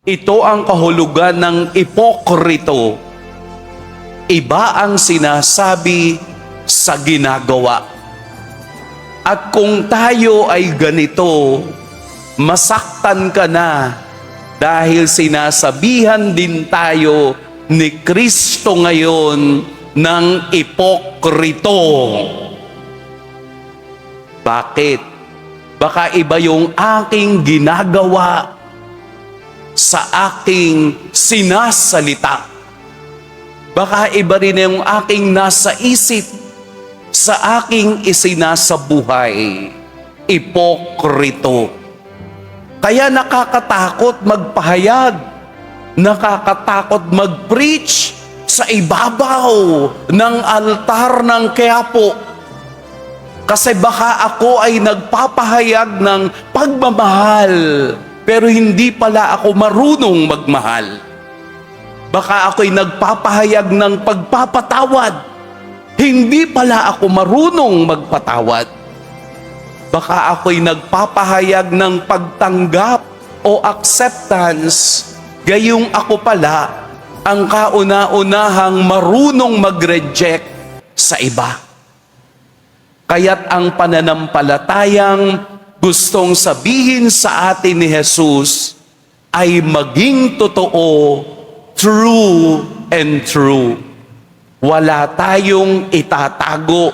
Ito ang kahulugan ng ipokrito. Iba ang sinasabi sa ginagawa. At kung tayo ay ganito, masaktan ka na dahil sinasabihan din tayo ni Kristo ngayon ng ipokrito. Bakit? Baka iba yung aking ginagawa sa aking sinasalita. Baka iba rin yung aking nasa isip sa aking isinasabuhay. Ipokrito. Kaya nakakatakot magpahayag. Nakakatakot mag-preach sa ibabaw ng altar ng Quiapo. Kasi baka ako ay nagpapahayag ng pagmamahal, pero hindi pala ako marunong magmahal. Baka ako'y nagpapahayag ng pagpapatawad, hindi pala ako marunong magpatawad. Baka ako'y nagpapahayag ng pagtanggap o acceptance, gayong ako pala ang kauna-unahang marunong mag-reject sa iba. Kaya't ang pananampalatayang gustong sabihin sa atin ni Jesus ay maging totoo, true and true. Wala tayong itatago